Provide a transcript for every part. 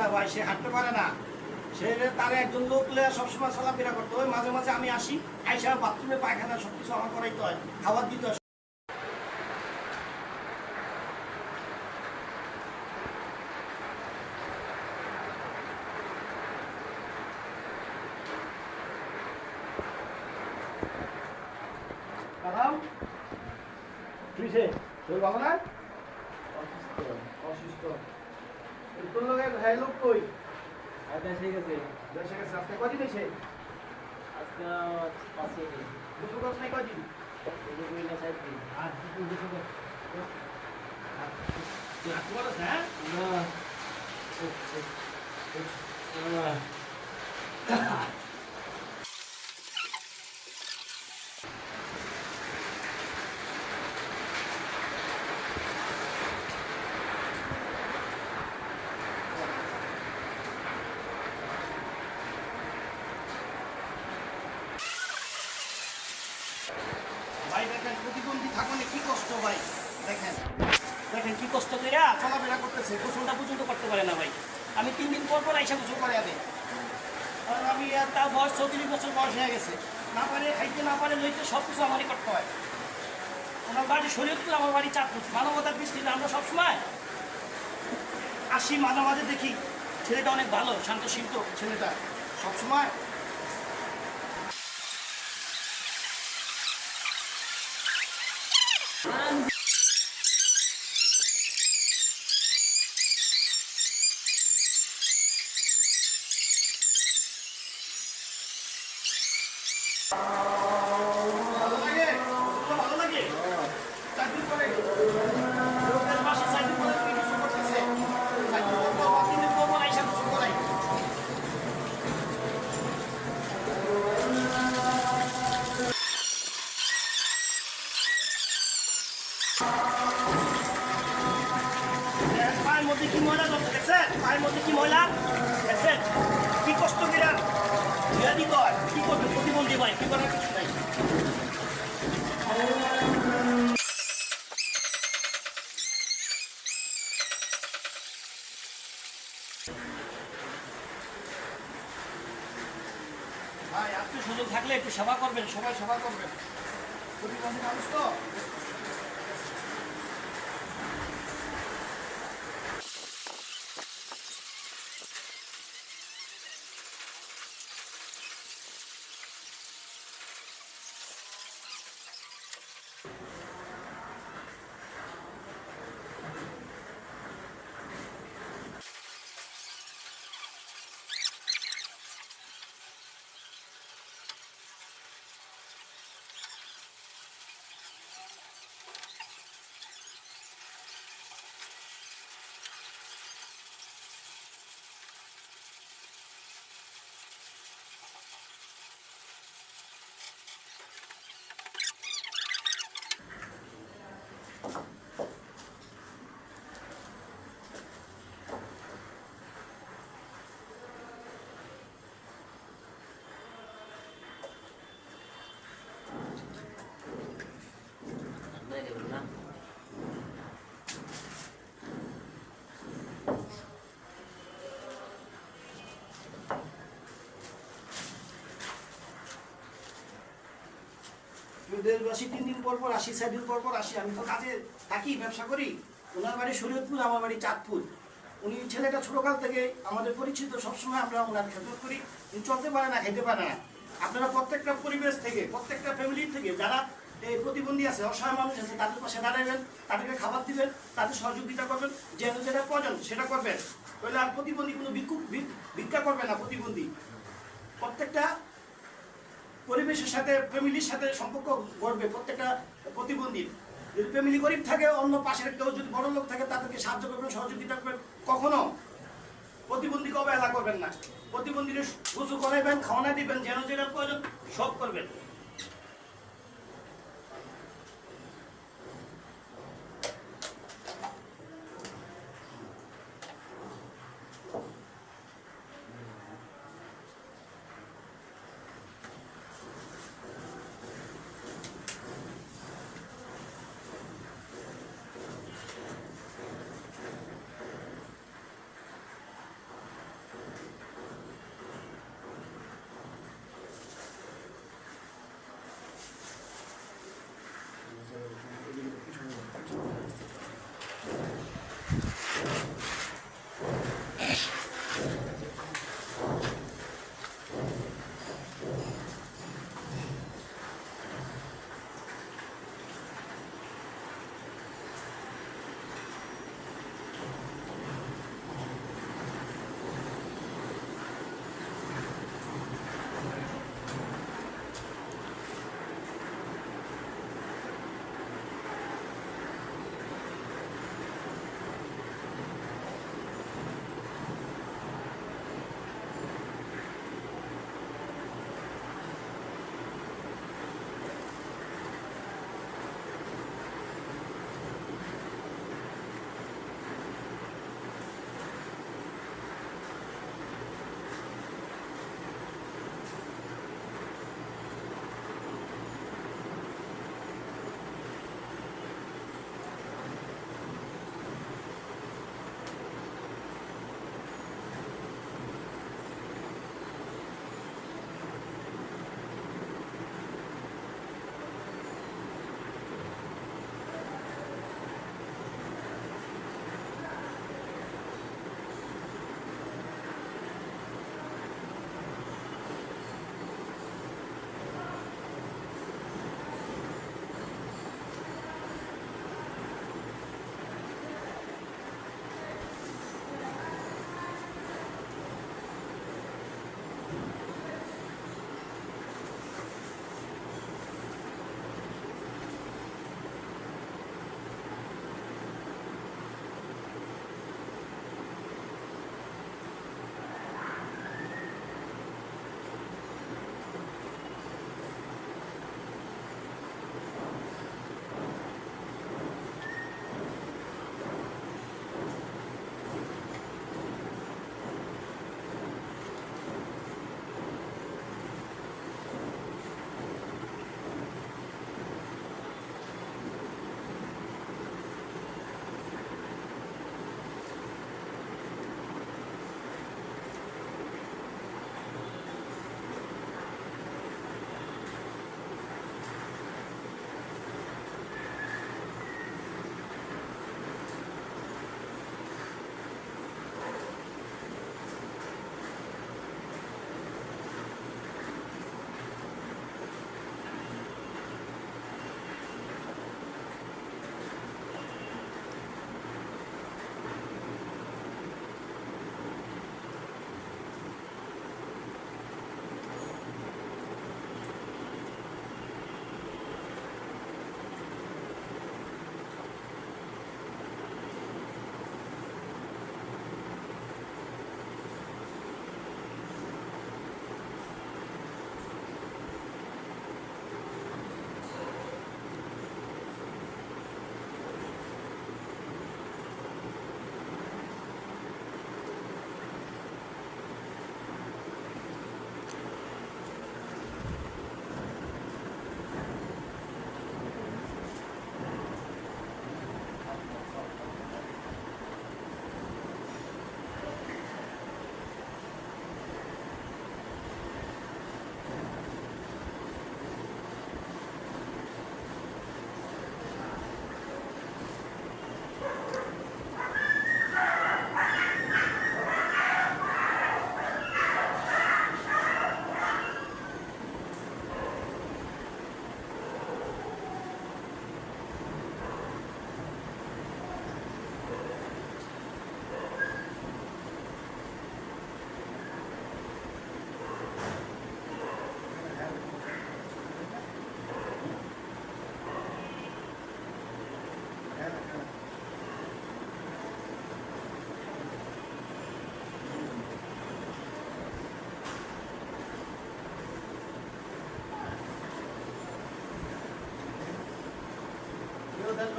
না ভাই, সে হাঁটতে পারে না। সে তার একজন লোক সবসময় চলাফেরা করতে হয়। মাঝে মাঝে আমি আসি, আইসা বাথরুমে পায়খানা সব কিছু আমার করাইতে হয়। খাবার দিতে হয়। অসুস্থ অসুস্থ। তোর লোক হ্যাঁ লোক কই? দেশে গেছে। দেশে গেছে। আজকে কদিন এসে আজকে পাঁচ দিন। দুশো দশ নাই কদিন? আর দুশো দুশো না ভাই দেখেন প্রতিবন্ধী থাকলে কি কষ্ট ভাই দেখেন দেখেন কি কষ্ট করে চলাফেরা করতেছে গোসলটা পর্যন্ত করতে পারে না ভাই। আমি তিন দিন পর পর আইসা গোসল করে আনে আর আমি তার বয়স চৌত্রিশ বছর বয়স হয়ে গেছে। না পারে, খাইতে না পারে, লইতে সব কিছু আমারই করতে হয়। ওনার বাড়ি শরীয়তপুর, আমার বাড়ি চাঁদপুর। মানবতার দৃষ্টিতে আমরা সবসময় আসি, মাঝে মাঝে দেখি ছেলেটা অনেক ভালো শান্ত শিল্প ছেলেটা, সবসময়। ভালো মধ্যে কি ময়লা? দেখছেন? কি কষ্ট করে বিয়া দিতে কি করবে প্রতিবন্ধী ভাই? কি করার কিছু নাই। ভাই, আপনি সুযোগ থাকলে একটু সেবা করবেন, সবাই সেবা করবেন। প্রতিবন্ধী মানুষ তো? কাজে থাকি, ব্যবসা করি। ওনার বাড়ি আমার বাড়ি উনি ছেলেটা থেকে আমাদের সবসময় আমরা ওনার করি। চলতে পারে না পারে না। আপনারা প্রত্যেকটা পরিবেশ থেকে, প্রত্যেকটা ফ্যামিলি থেকে, যারা এই প্রতিবন্ধী আছে, অসহায় মানুষ আছে, তাদের পাশে দাঁড়াবেন তাদেরকে খাবার দিবেন, তাদের সহযোগিতা করবেন যেন যেটা প্রয়োজন, সেটা করবেন। তাহলে আর প্রতিবন্ধী কোনো ভিক- ভিক্ষা করবে না প্রতিবন্ধী। প্রত্যেকটা পরিবেশের সাথে, ফ্যামিলির সাথে সম্পর্ক গড়বে প্রত্যেকটা প্রতিবন্ধী। যদি ফ্যামিলি গরিব থাকে, অন্য পাশের কেউ যদি বড় লোক থাকে, তাদেরকে সাহায্য করবেন, সহযোগিতা করবেন। কখনো প্রতিবন্ধীকে অবহেলা করবেন না। প্রতিবন্ধীদের গোসল করাইবেন, খাওয়ানা দিবেন, যেন যেটা প্রয়োজন, সব করবেন।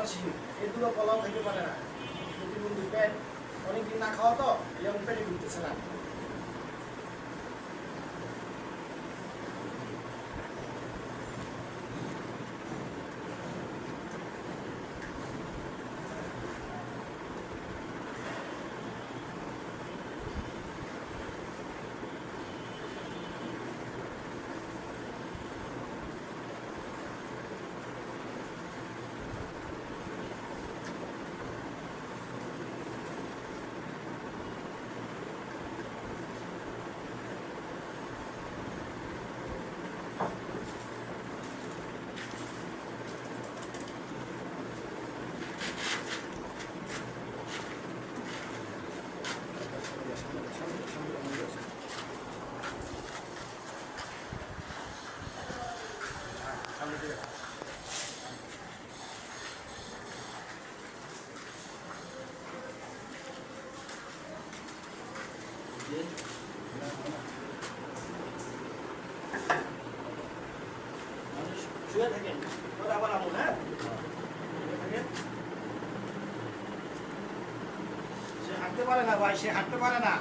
প্রিয় দেশবাসী এগুলো কলাও খেতে পারে না। প্রতিবন্ধী পেট, অনেকদিন না খাওয়া তো, এরকম পেটে ঘুরতেছে না মানুষ শুয়ে থাকেন পরে আবার আমুন হ্যাঁ শুয়ে থাকেন। সে পারে সে হাঁটতে পারে না।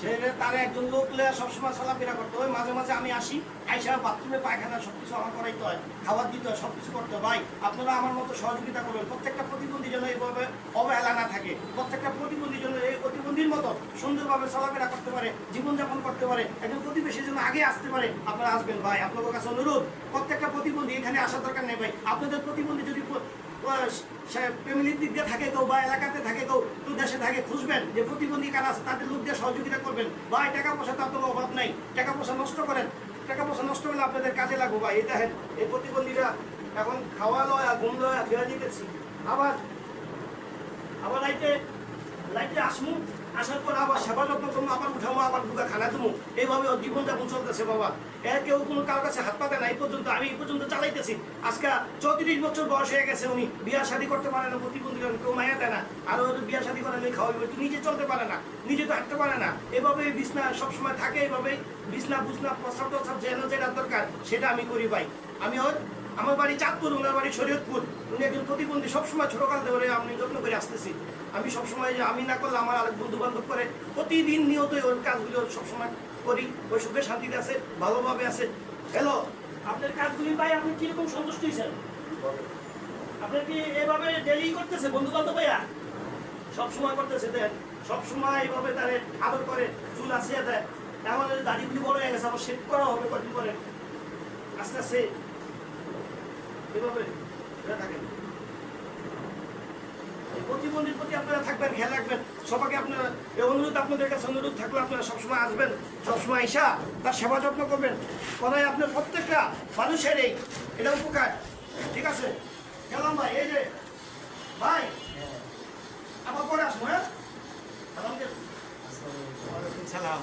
সে তার একজন লোক সবসময় চলাফেরা করতে হয়, মাঝে মাঝে আমি আসি, আইসা বাথরুমে পায়খানা সবকিছু আমার করাইতে হয়, খাবার দিতে হয়, সবকিছু করতে হয়। ভাই, আপনারা আমার মতো সহযোগিতা করবেন। প্রত্যেকটা প্রতিবন্ধী যেন এইভাবে অবহেলা না থাকে। প্রত্যেকটা প্রতিবন্ধী যেন এই প্রতিবন্ধীর মতো সুন্দরভাবে চলাফেরা করতে পারে, জীবনযাপন করতে পারে, একজন প্রতিবেশী যেন আগে আসতে পারে, আপনারা আসবেন। ভাই, আপনাদের কাছে অনুরোধ, প্রত্যেকটা প্রতিবন্ধী এখানে আসার দরকার নেই, ভাই। আপনাদের প্রতিবন্ধী যদি ফ্যামিলির দিক দিয়ে থাকে কেউ বা এলাকাতে থাকে কেউ কেউ দেশে থাকে, খুঁজবেন যে প্রতিবন্ধী কারা আছে, তাদের লোক দিয়ে সহযোগিতা করবেন। ভাই, টাকা পয়সা তো আপনার অভাব নাই। টাকা পয়সা নষ্ট করেন। টাকা পয়সা নষ্ট করলে আপনাদের কাজে লাগবো। ভাই, এই দেখেন, এই প্রতিবন্ধীরা এখন খাওয়া লয়া, ঘুম লয়া ফেরা দিতেছি। আবার আবার লাইটে লাইটে আসমু, আসার পর আবার সেবা যত্ন করব, আবার উঠাবো, আবার দুগা খানা দেবো। এইভাবে জীবনযাপন চলতেছে, বাবা। এর কেউ কোনো কারোর কাছে হাত পাতে না পর্যন্ত, আমি এই পর্যন্ত চালাইতেছি। আজকে চৌত্রিশ বছর বয়স হয়ে গেছে উনি। বিয়া শাদী করতে পারে না, প্রতিবন্ধী কেউ মায়া দেয় না। আর বিয়া শাদী করে খাওয়াবে তো নিজে চলতে পারে না, নিজে তো হাঁটতে পারে না। এভাবে বিছনা সবসময় থাকে এভাবে বিছনা, বুছনা, প্রস্রাব টস্রাব যেন যেটা দরকার, সেটা আমি করি ভাই। আমি ওর, আমার বাড়ি চাঁদপুর, ওনার বাড়ি শরীয়তপুর। উনি একজন প্রতিবন্ধী, সবসময় ছোটকাল ধরে আমি যত্ন করে আসতেছি। আমি সবসময়, আমি না করলে আমার আরেক বন্ধু বান্ধব করে প্রতিদিন নিয়ত ওর কাজগুলো সবসময় করি, ওই সুখে শান্তিতে আছে, ভালোভাবে আছে। হ্যালো? আপনার কাজগুলি ভাই আপনি কীরকম সন্তুষ্ট হয়েছেন? আপনার কি এভাবে ডেলি করতেছে বন্ধু বান্ধব ভাইয়া সবসময় করতেছে, দেন। সবসময় এইভাবে তারে আদর করে, চুল আসিয়া দেয়। এখন দাড়িগুলি বড় হয়ে গেছে, আবার শেভ করা হবে কদিন পরে। আস্তে আস্তে। এভাবে। থাকেন প্রতিবন্ধীর প্রতি আপনারা থাকবেন খেয়াল রাখবেন। সবাইকে আপনারা এই অনুরোধ আপনাদের কাছে অনুরোধ থাকলে আপনারা সবসময় আসবেন সবসময় আইসা তার সেবা যত্ন করবেন। করাই আপনার প্রত্যেকটা মানুষের এই এটা উপকার। ঠিক আছে? গেলাম ভাই এই যে ভাই আবার পরে আসব হ্যাঁ? সালাম সালাম।